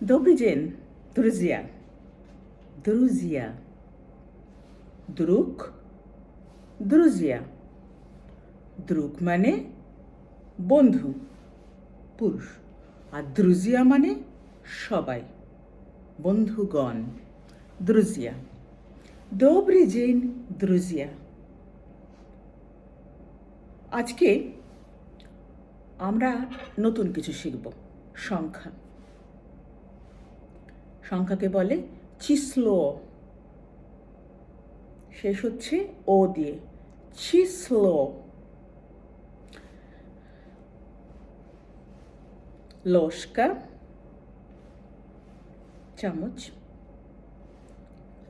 Добрый день, друзья. Друзья. Друг. Друзья. দ্রুক মানে বন্ধু পুরুষ আর দ্রুজিয়া মানে সবাই বন্ধুগণ দ্রুজিয়া добрый день, друзья. আজকে আমরা নতুন কিছু শিখব সংখ্যা সংখ্যাকে বলে চিসলো শেষ হচ্ছে ও দিয়ে। চিসলো লোস্কা, চামচ।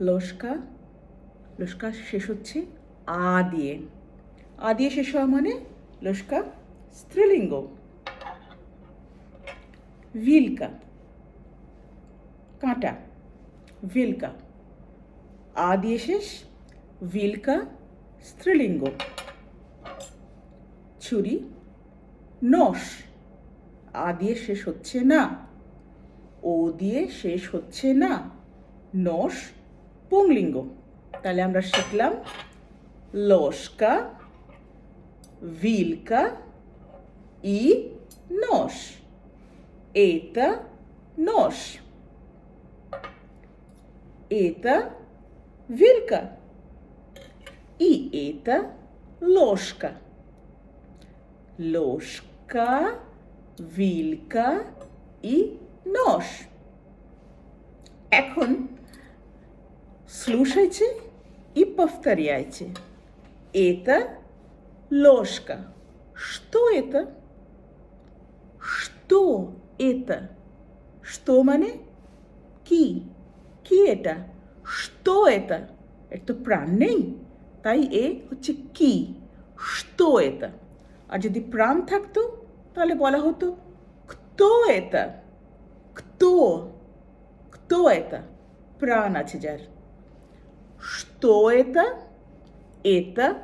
লোস্কা লোস্কা শেষ হচ্ছে আ দিয়ে। আ দিয়ে শেষ হওয়া মানে লোস্কা স্ত্রীলিঙ্গ। ভিলকা। কাঁটা, ভিলকা। আ দিয়ে শেষ, ভিলকা, স্ত্রীলিঙ্গ। ছুরি নশ আ দিয়ে শেষ হচ্ছে না। ও দিয়ে শেষ হচ্ছে না। নশ পুংলিঙ্গ। তাহলে আমরা শিখলাম লস্কা, ভিলকা ই নশ এটা নশ это вилка. И это ложка. Ложка, вилка и нож. Экон. Слушайте и повторяйте. Это ложка. Что это? Что это? Что мане? Ки. কি এটা? স্তো এটা? এর তো প্রাণ নেই। তাই এ হচ্ছে কি? স্তো এটা। আর যদি প্রাণ থাকতো, তাহলে বলা হতো ক্তো এটা। ক্তো। ক্তো এটা। প্রাণ আছে যার। স্তো এটা এটা,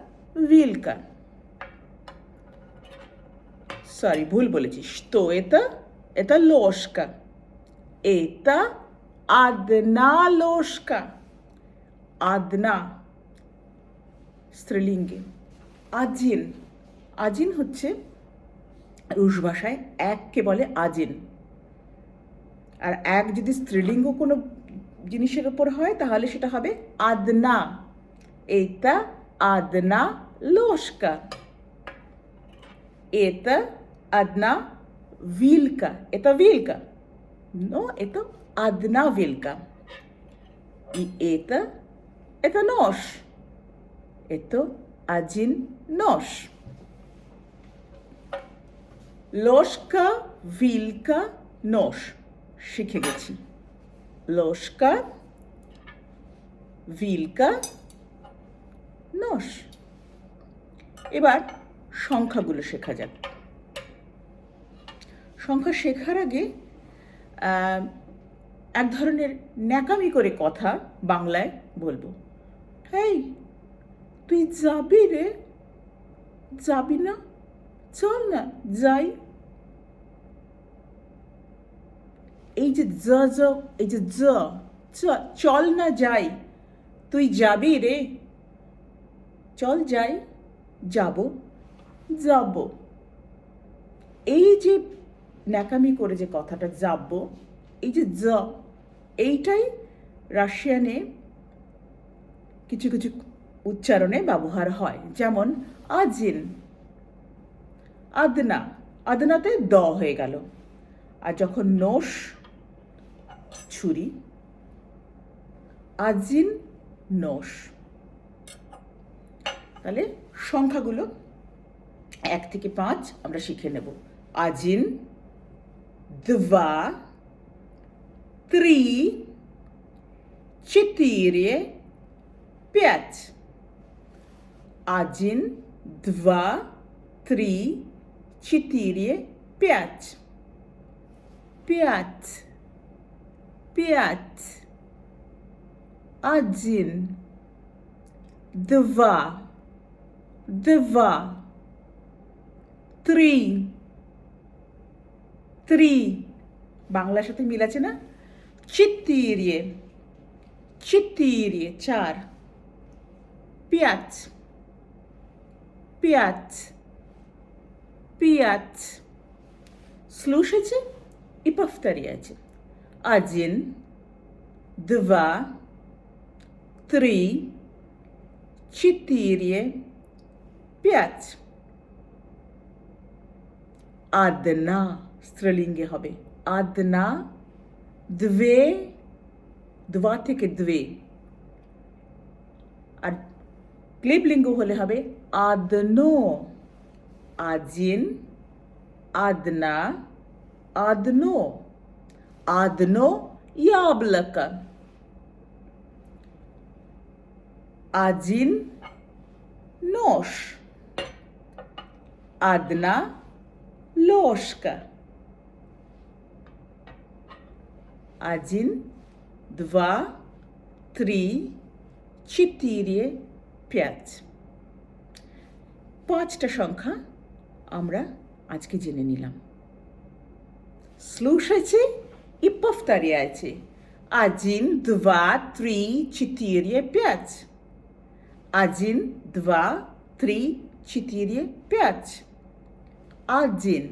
ভিলকা। সরি ভুল বলেছি। স্তো এটা এটা লস্কা। এটা одна ложка আদনা স্ত্রীলিঙ্গে আজিন আজিন হচ্ছে রুশ ভাষায় এককে বলে আজিন আর এক যদি স্ত্রীলিঙ্গ কোনো জিনিসের ওপর হয় তাহলে সেটা হবে আদনা এটা আদনা লোস্কা এটা আদনা вилка это вилка но это одна вилка и это это нож это один нож ложка вилка নশ শিখে গেছি লস্কা ভিলকা নশ এবার সংখ্যাগুলো শেখা যাক সংখ্যা শেখার আগে আহ, এক ধরনের ন্যাকামি করে কথা বাংলায় বলব। হেই, তুই যাবি রে? যাবি না? চল না, যাই। এই যে জ জ, এই যে জ চল না, যাই। তুই যাবি রে? চল, যাই, যাব যাব। এই যে ন্যাকামি করে যে কথাটা যাব, এই যে জ এইটাই রাশিয়ানে কিছু কিছু উচ্চারণে ব্যবহার হয়। যেমন, আজিন। আদনা। আদনাতে দ হয়ে গেল। আর যখন নোস ছুরি, আজিন নোস তাহলে সংখ্যাগুলো এক থেকে পাঁচ আমরা শিখে নেব। আজিন দ্বা три, четыре, пять. Один, два, три, четыре, пять. Пять. Пять. Один. Два. Два. Три. থ্রি বাংলার সাথে মিল আছে না четыре, четыре, чар, пять, пять, пять. Слушайте и повторяйте. Один, два, три, четыре, пять. Одна, стрелинги хобби. Одна, দ্বে দোয়া থেকে দ্বে আর ক্লিবলিঙ্গ হলে হবে আদনো আজিন আদনা আদনো আদনো ইয়াবলাকা আজিন নশ আদনা ложка. Один, два, три, четыре, пять. পাঁচটা সংখ্যা আমরা আজকে জেনে নিলাম Слушайте и повторяйте. Один, два, три, четыре, пять. Один, два, три, четыре, пять. Один,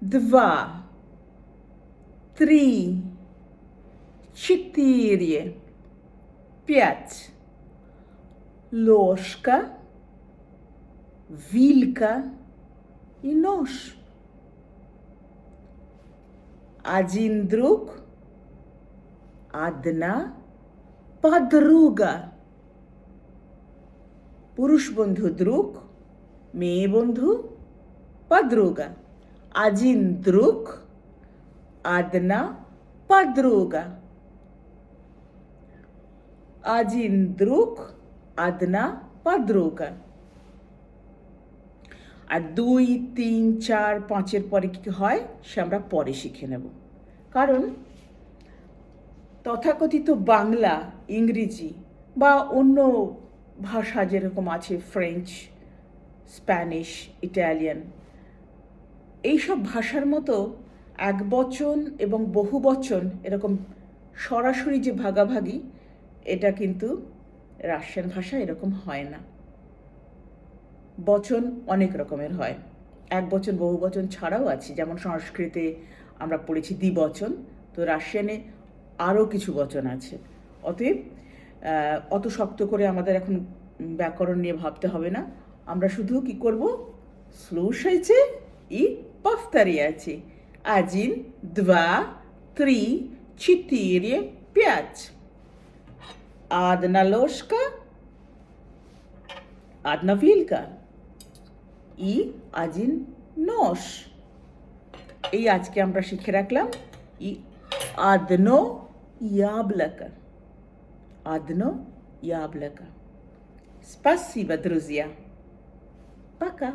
два, три, четыре, пять. Ложка, вилька и нож. Один друг, одна подруга. পুরুষ বন্ধু দ্রুক মেয়ে বন্ধু подруга. Один друг, одна подруга. Один друг, одна подруга. আর দুই তিন চার পাঁচের পরে কী হয় সে আমরা পরে শিখে নেব কারণ তথাকথিত বাংলা ইংরেজি বা অন্য ভাষা যেরকম আছে ফ্রেঞ্চ স্প্যানিশ ইটালিয়ান এইসব ভাষার মতো এক বচন এবং বহু বচন এরকম সরাসরি যে ভাগাভাগি, এটা কিন্তু রাশিয়ান ভাষা এরকম হয় না। বচন অনেক রকমের হয়। এক বচন, বহু বচন ছাড়াও আছে। যেমন সংস্কৃতে আমরা পড়েছি দ্বিবচন, তো রাশিয়ানে আরও কিছু বচন আছে। অতএব অত শক্ত করে আমাদের এখন ব্যাকরণ নিয়ে ভাবতে হবে না। আমরা শুধু কি করব? স্লো সাইছে ই পাফতারি আছে Один, два, три, четыре, пять. Одна ложка, одна вилка и один нож. এই আজকে আমরা শিখে রাখলাম ই одно яблоко. Одно яблоко. Спасибо, друзья. Пока.